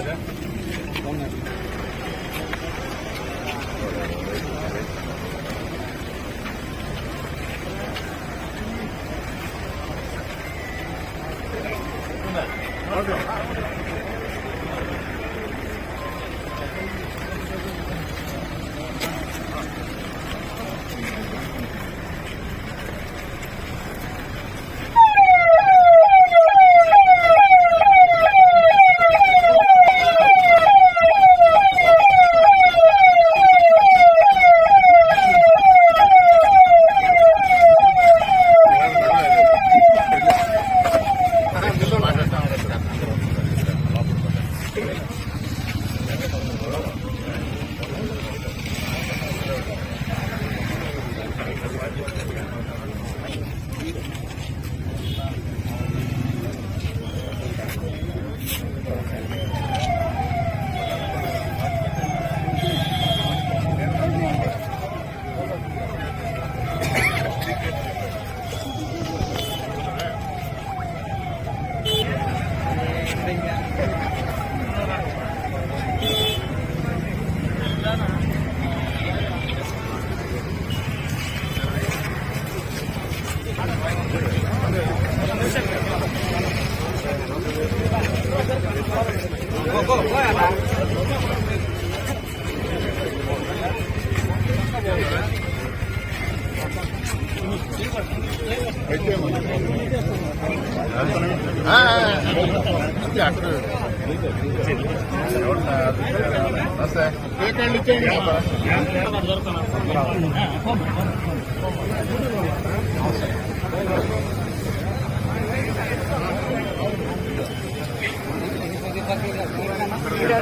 వస్తాను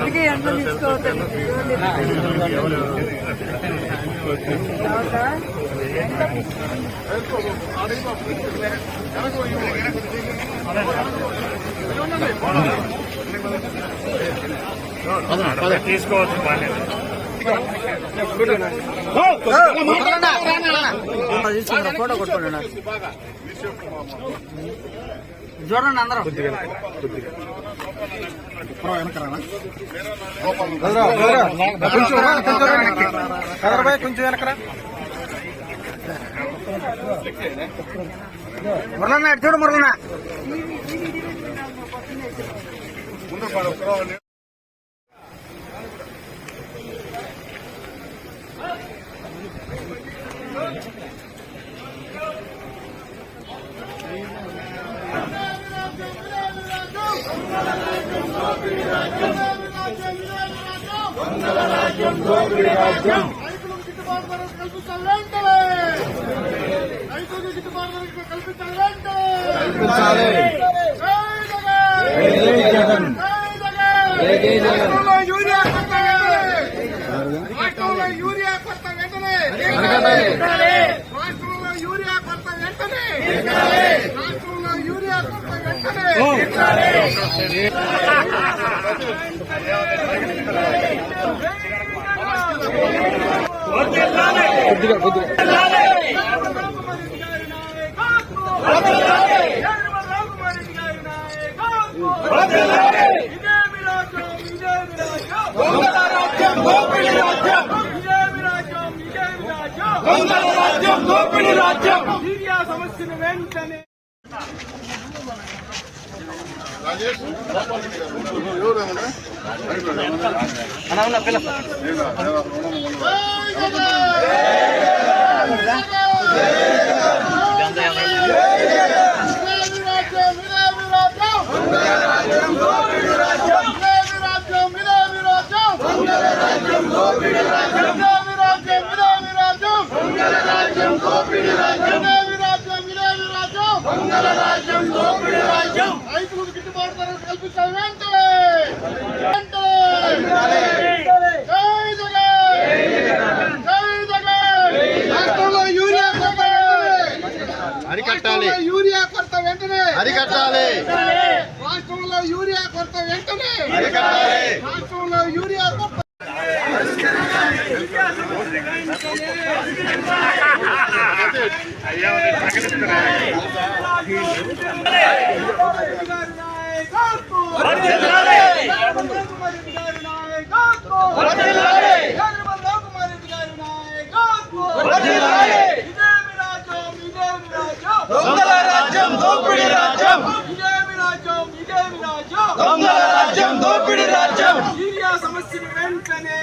అందుకే ఎంత తీసుకోవద్దండి తీసుకోవచ్చు బాగా తీసుకుంటా ఫోటో కొట్టుకోండి చూడండి అందరం. కొంచెం వెనకరా మురళన్న చూడు మురళన్న? రైతులకు గిట్టుబాటు ధర కల్పించాలి వెంటనే. రైతులకు గిట్టుబాటు ధర రాష్ట్రంలో యూరియా కొరత వెంటనే. రాష్ట్రంలో యూరియా కొరత వెంటనే. రాష్ట్రంలో యూరియా కొరత వెంటనే. రాష్ట్రంలో యూరియా కొరత వెంటనే సమస్యను వెంటనే రైతులకు గిట్టుబాటు ధర కల్పించాలి వెంటనే వెంటనే జై జగన్ జై జగన్ రాష్ట్రంలో యూరియా కొరత వెంటనే అరికట్టాలి. యూరియా కొరత వెంటనే అరికట్టాలి. రాష్ట్రంలో యూరియా కొరత వెంటనే అరికట్టాలి. రాష్ట్రంలో యూరియా కొరత అయ్యా ఉంది, ప్రకటిస్తున్నారు. దొంగల రాజ్యం దోపిడి రాజ్యం దొంగల రాజ్యం దోపిడి రాజ్యం యూరియా సమస్యను వెంటనే.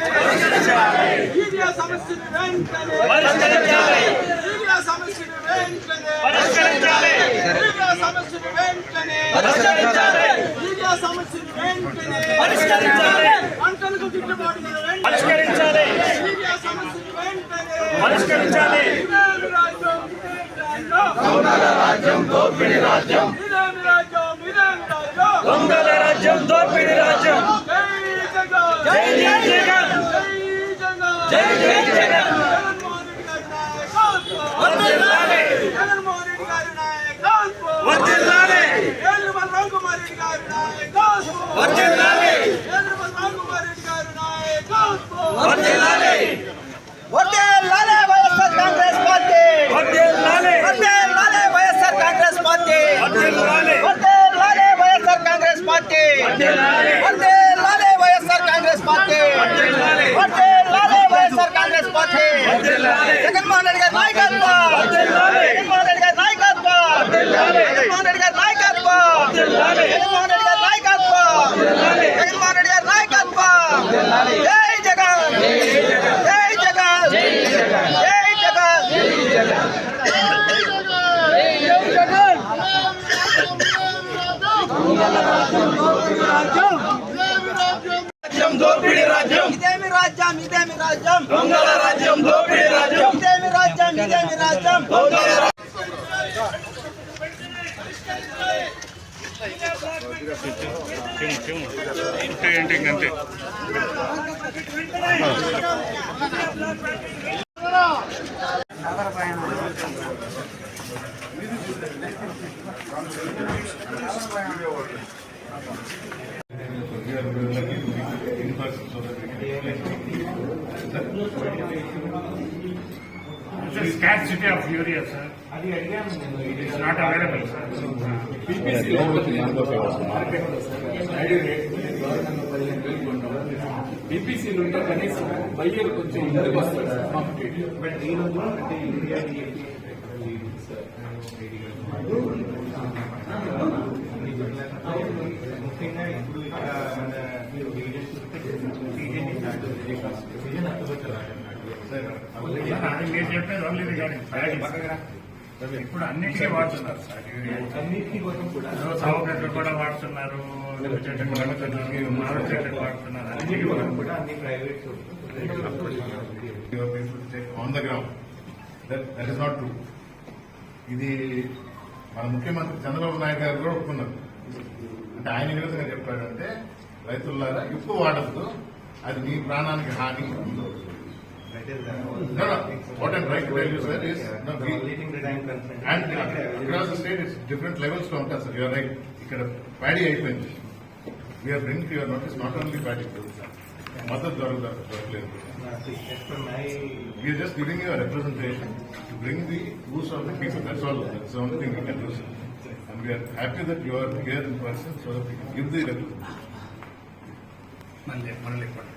యూరియా సమస్యను వెంటనే. పరిష్కరించాలి. యూరియా సమస్యను వెంటనే. పరిష్కరించాలి. యూరియా సమస్యను వెంటనే. పరిష్కరించాలి. యూరియా సమస్యను వెంటనే. పరిష్కరించాలి. పంటలకు గిట్టుబాటు ధర వెంటనే. పరిష్కరించాలి. యూరియా సమస్యను వెంటనే. పరిష్కరించాలి. ఇదేమి రాజ్యం రాజ్యం. రాజ్యం కాంగ్రెస్ పార్టీ వర్ధిల్లాలి. వర్ధిల్లాలి వైఎస్ఆర్ కాంగ్రెస్ పార్టీ వర్ధిల్లాలి. వర్ధిల్లాలి వైఎస్ఆర్ కాంగ్రెస్ పార్టీ వర్ధిల్లాలి. వర్ధిల్లాలి వైఎస్ఆర్ కాంగ్రెస్ పార్టీ వర్ధిల్లాలి. వర్ధిల్లాలి వైఎస్ఆర్ కాంగ్రెస్ పార్టీ వర్ధిల్లాలి. జగన్మోహన్ రెడ్డి గారి నాయకత్వం వర్ధిల్లాలి. జగన్మోహన్ రెడ్డి గారి నాయకత్వం వర్ధిల్లాలి. జగన్మోహన్ రెడ్డి గారి నాయకత్వం వర్ధిల్లాలి. జగన్మోహన్ రెడ్డి గారి నాయకత్వం వర్ధిల్లాలి. జగన్మోహన్ రెడ్డి గారి నాయకత్వం జై జగన్ జై జగన్ జై జగన్ రాజ్యం దోపిడి రాజ్యం. ఇదేమి రాజ్యం ఇదేమి రాజ్యం. దొంగల రాజ్యం దోపిడి రాజ్యం. ఇదేమి రాజ్యం ఇదేమి రాజ్యం. దొంగల రాజ్యం. చిమ్ము, చిమ్ము. ఇంతే ఏంటి ఇంకంతే It's a scarcity of urea, sir. It is not available, sir. బీపీసీలు ఉంటే కనీసం బయ్యర్ కొంచెం ముందుకు వస్తారు సార్ బట్ ఈ రోజు అంటే ఇండియా ముఖ్యంగా ఇప్పుడు ఇక్కడ మీరు చెప్పేది ఓన్లీ రిగార్డింగ్ ఇప్పుడు అన్నిటికీ వాడుతున్నారు సార్ కూడా సాగు చెట్లు కూడా వాడుతున్నారు చెట్లు వాడుతున్నారు మామిడి చెట్లు వాడుతున్నారు అన్నిటి కూడా అన్ని ప్రైవేట్ your people ఇది మన ముఖ్యమంత్రి చంద్రబాబు నాయుడు గారు కూడా ఒప్పుకున్నారు అంటే ఆయన ఏ విధంగా చెప్పాడంటే రైతులారా ఎక్కువ వాడద్దు. అది మీ ప్రాణానికి హాని. What and right value sir is and across the state it's different levels లో ఉంటారు సార్ యూఆర్ రైట్ ఇక్కడ ప్యాడీ అయిపోయింది we're bring your notice not only paddy మద్దతు దొరకదు దొరకలేదు We are just giving you a representation to bring the views of the people. That's all. That's the only thing we can do. sir. And we are happy that you are here in person so that we can give the representation. మళ్ళీ మళ్ళీ ఇవ్వండి.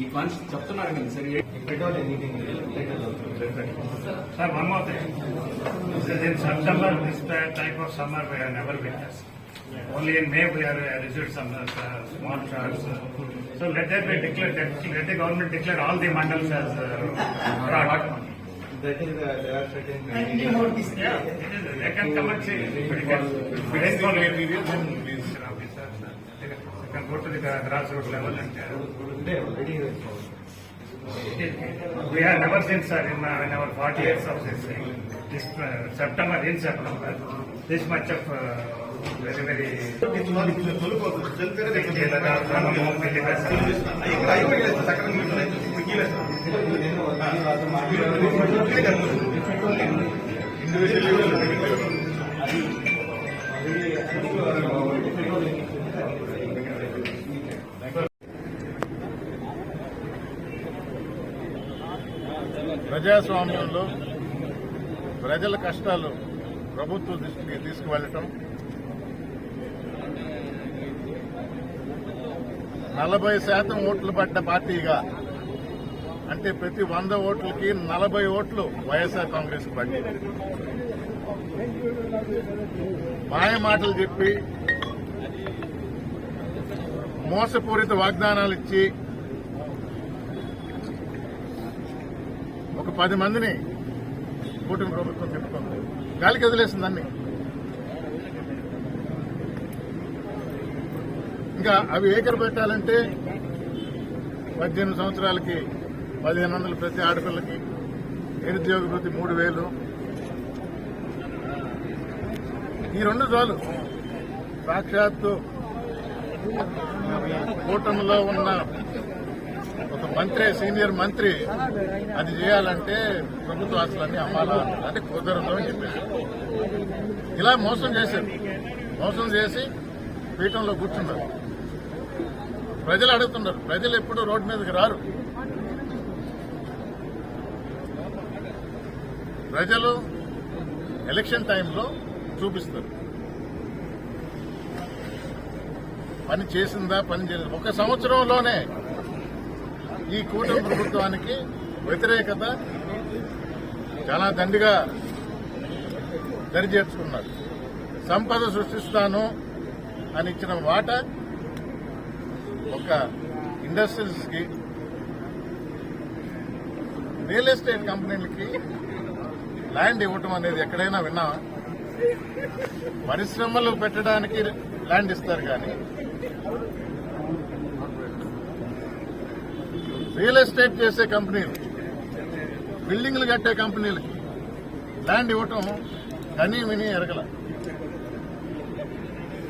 ఈ funds చెప్తున్నారు కదా సరే petrol meeting Sir, one more thing. This is in September, this type of summer we have never witnessed. Only in May we have uh, received some uh, small charts. So let that be declared, let let the government declare all the mandals as uh, fraud. That is, uh, there are certain. Yeah, it is. they can come and say. If it can- if it is for a Go to the grassroots level and. uh, Today already. We have never seen, sir, in my- in our forty years of this thing, this uh, September, in September, this much of uh, very, very. ప్రజాస్వామ్యంలో ప్రజల కష్టాలు ప్రభుత్వ దృష్టికి తీసుకువెళ్ళటం నలభై శాతం ఓట్లు పడ్డ పార్టీగా అంటే ప్రతి వంద ఓట్లకి నలభై ఓట్లు వైఎస్ఆర్ కాంగ్రెస్ పార్టీ మాయ మాటలు చెప్పి మోసపూరిత వాగ్దానాలు ఇచ్చి ఒక పది మందిని కూటమి ప్రభుత్వం చెప్పుకుంది గాలికి వదిలేసింది అన్ని. ఇంకా అవి ఏకరు పెట్టాలంటే పద్దెనిమిది సంవత్సరాలకి పదిహేను వందలు ప్రతి ఆడపిల్లకి నిరుద్యోగ ప్రతి మూడు వేలు. ఈ రెండు చాలు. సాక్షాత్తు కూటమిలో ఉన్న మంత్రి సీనియర్ మంత్రి అది చేయాలంటే ప్రభుత్వ ఆస్తులన్నీ అమ్మాలా అంటే కుదరదు అని చెప్పారు. ఇలా మోసం చేశారు. మోసం చేసి పీఠంలో కూర్చున్నారు. ప్రజలు అడుగుతున్నారు. ప్రజలు ఎప్పుడు రోడ్డు మీదకి రారు. ప్రజలు ఎలక్షన్ టైంలో చూపిస్తారు. పని చేసిందా పని చేయలేదు. ఒక సంవత్సరంలోనే ఈ కూటమి ప్రభుత్వానికి వ్యతిరేకత చాలా దండిగా దరిచేర్చుకున్నారు. సంపద సృష్టిస్తాను అని ఇచ్చిన వాట ఒక ఇండస్ట్రీస్కి రియల్ ఎస్టేట్ కంపెనీలకి ల్యాండ్ ఇవ్వటం అనేది ఎక్కడైనా విన్నా పరిశ్రమలు పెట్టడానికి ల్యాండ్ ఇస్తారు కానీ రియల్ ఎస్టేట్ చేసే కంపెనీలు బిల్డింగ్లు కట్టే కంపెనీలకి ల్యాండ్ ఇవ్వటం కనీ విని ఎరగల.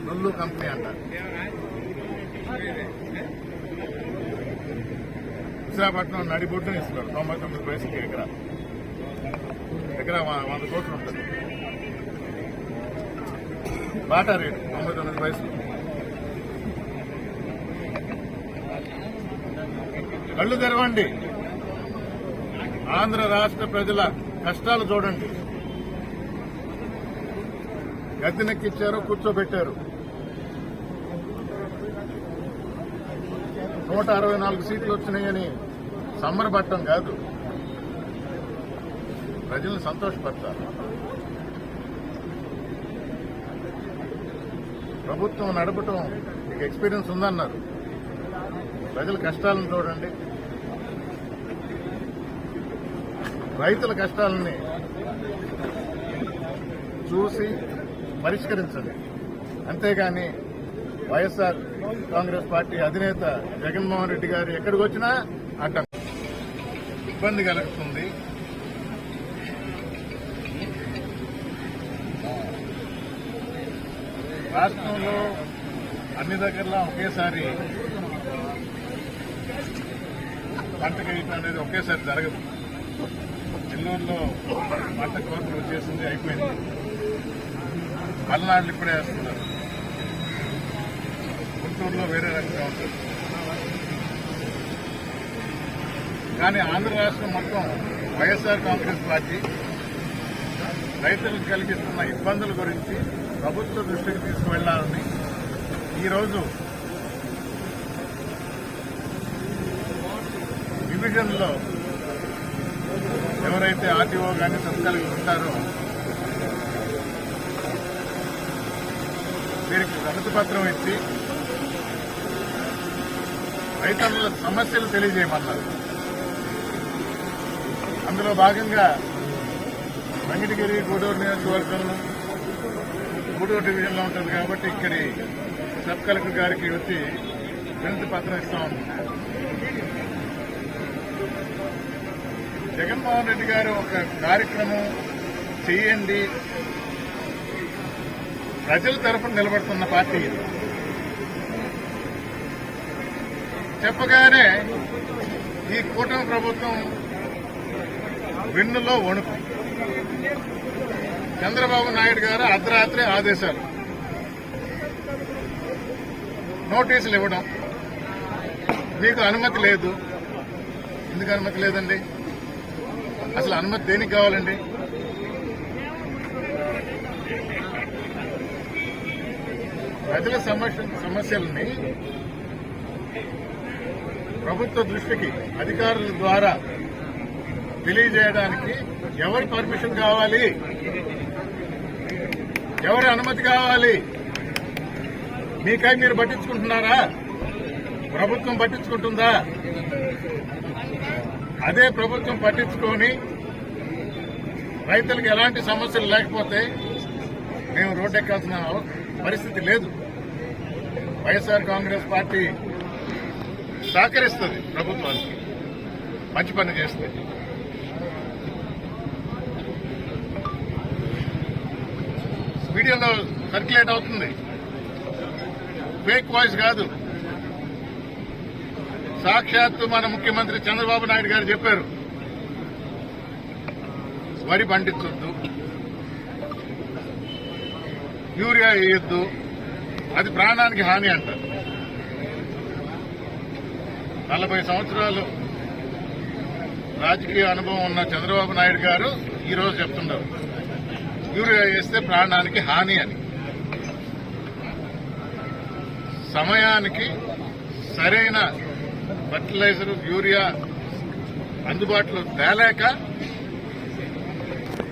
లుల్లు కంపెనీ అంటారు విశాఖపట్నం నడిబొడ్డుని ఇస్తున్నారు. తొంభై తొమ్మిది పైసలకి ఎకరా. ఎకరా వ- వంద కోట్లు ఉంటుంది. బాటా రేటు తొంభై తొమ్మిది పైసలు. కళ్ళు తెరవండి. ఆంధ్ర రాష్ట్ర ప్రజల కష్టాలు చూడండి. గద్దెనెక్కిచ్చారు కూర్చోబెట్టారు. నూట అరవై నాలుగు సీట్లు వచ్చినాయని సంబరపడటం కాదు. ప్రజలను సంతోషపడతారు. ప్రభుత్వం నడపటం మీకు ఎక్స్పీరియన్స్ ఉందన్నారు. ప్రజల కష్టాలను చూడండి. రైతుల కష్టాలని చూసి పరిష్కరించండి. అంతేగాని వైఎస్ఆర్ కాంగ్రెస్ పార్టీ అధినేత జగన్మోహన్ రెడ్డి గారు ఎక్కడికి వచ్చినా అడ్డం. ఇబ్బంది కలుగుతుంది. రాష్ట్రంలో అన్ని దగ్గరలో ఒకేసారి పంట వేయటం అనేది ఒకేసారి జరగదు. నెల్లూరులో పంట కోతలు వచ్చేసింది అయిపోయింది. పల్నాడులు ఇప్పుడే వేస్తున్నారు. గుంటూరులో వేరే రకంగా ఉంటుంది కానీ ఆంధ్ర రాష్ట్రం మొత్తం వైఎస్ఆర్ కాంగ్రెస్ పార్టీ రైతులకు కలిగిస్తున్న ఇబ్బందుల గురించి ప్రభుత్వ దృష్టికి తీసుకువెళ్ళాలని ఈరోజు డివిజన్లో ఎవరైతే ఆర్టీఓ కానీ సబ్కలెక్టర్ ఉంటారో వీరికి వినతి పత్రం ఇచ్చి రైతుల సమస్యలు తెలియజేయమన్నారు. అందులో భాగంగా వెంకటగిరి గూడూరు నియోజకవర్గంలో గూడూరు డివిజన్లో ఉంటుంది కాబట్టి ఇక్కడి సబ్ కలెక్టర్ గారికి వచ్చి వినతి పత్రం ఇస్తా జగన్మోహన్ రెడ్డి గారు ఒక కార్యక్రమం చేయండి. ప్రజల తరఫున నిలబడుతున్న పార్టీ ఇది. చెప్పగానే ఈ కూటమి ప్రభుత్వం వెన్నులో వణుకు. చంద్రబాబు నాయుడు గారు అర్ధరాత్రి ఆదేశాలు. నోటీసులు ఇవ్వడం. మీకు అనుమతి లేదు. ఎందుకు అనుమతి లేదండి? అసలు అనుమతి దేనికి కావాలండి? ప్రజల సమస్య సమస్యల్ని ప్రభుత్వ దృష్టికి అధికారుల ద్వారా తెలియజేయడానికి ఎవరి పర్మిషన్ కావాలి? ఎవరి అనుమతి కావాలి? మీకై మీరు పట్టించుకుంటున్నారా? ప్రభుత్వం పట్టించుకుంటుందా? అదే ప్రభుత్వం పట్టించుకొని రైతులకు ఎలాంటి సమస్యలు లేకపోతే మేము రోడ్డెక్కాల్సిన పరిస్థితి లేదు. వైఎస్ఆర్ కాంగ్రెస్ పార్టీ సహకరిస్తుంది ప్రభుత్వానికి. మంచి పని చేస్తే మీడియాలో సర్క్యులేట్ అవుతుంది. ఫేక్ వాయిస్ కాదు. సాక్షాత్తు మన ముఖ్యమంత్రి చంద్రబాబు నాయుడు గారు చెప్పారు. వరి పండించొద్దు. యూరియా వేయొద్దు. అది ప్రాణానికి హాని అంటారు. నలభై సంవత్సరాలు రాజకీయ అనుభవం ఉన్న చంద్రబాబు నాయుడు గారు ఈరోజు చెప్తున్నారు యూరియా వేస్తే ప్రాణానికి హాని అని. సమయానికి సరైన ఫర్టిలైజర్ యూరియా అందుబాటులో తేలేక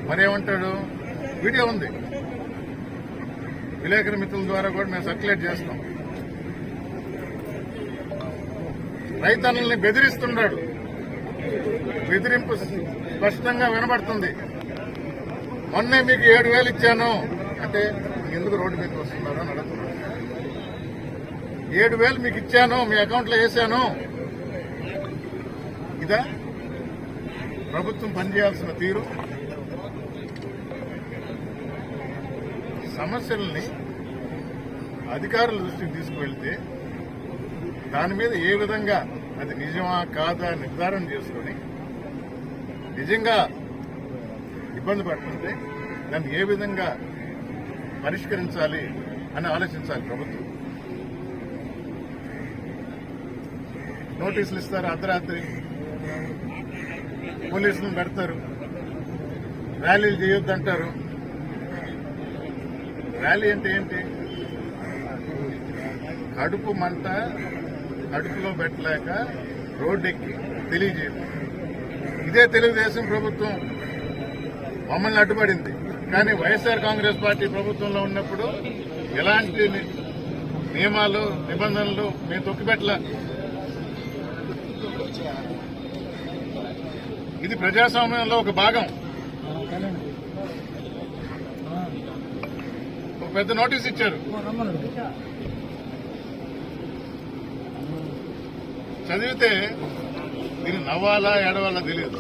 మరేమంటాడు? వీడియో ఉంది. విలేకరు మిత్రుల ద్వారా కూడా మేము సర్క్యులేట్ చేస్తాం. రైతన్నల్ని బెదిరిస్తున్నాడు బెదిరింపు స్పష్టంగా వినబడుతుంది. మొన్నే మీకు ఏడు వేలు ఇచ్చాను. అంటే ఎందుకు రోడ్డు మీదకి వస్తున్నారో అని అడుగుతున్నాడు. ఏడు వేలు మీకు ఇచ్చాను మీ అకౌంట్లో వేశాను ఇదా ప్రభుత్వం పనిచేయాల్సిన తీరు. సమస్యల్ని అధికారుల దృష్టికి తీసుకువెళ్తే దాని మీద ఏ విధంగా అది నిజమా కాదా నిర్ధారణ చేసుకొని నిజంగా ఇబ్బంది పడుతుంటే దాన్ని ఏ విధంగా పరిష్కరించాలి అని ఆలోచించాలి ప్రభుత్వం. నోటీసులు ఇస్తారు అర్ధరాత్రి పోలీసులను పెడతారు. ర్యాలీలు చేయొద్దంటారు. ర్యాలీ అంటే ఏంటి? కడుపు మంట కడుపులో పెట్టలేక రోడ్డెక్కి తెలియజేయదు ఇదే తెలుగుదేశం ప్రభుత్వం మమ్మల్ని అడ్డుపడింది. కానీ వైఎస్ఆర్ కాంగ్రెస్ పార్టీ ప్రభుత్వంలో ఉన్నప్పుడు ఎలాంటి నియమాలు నిబంధనలు మేము తొక్కిపెట్టలే. ఇది ప్రజాస్వామ్యంలో ఒక భాగం. ఒక పెద్ద నోటీస్ ఇచ్చారు. చదివితే దీన్ని నవ్వాలా ఏడవాలా తెలియదు.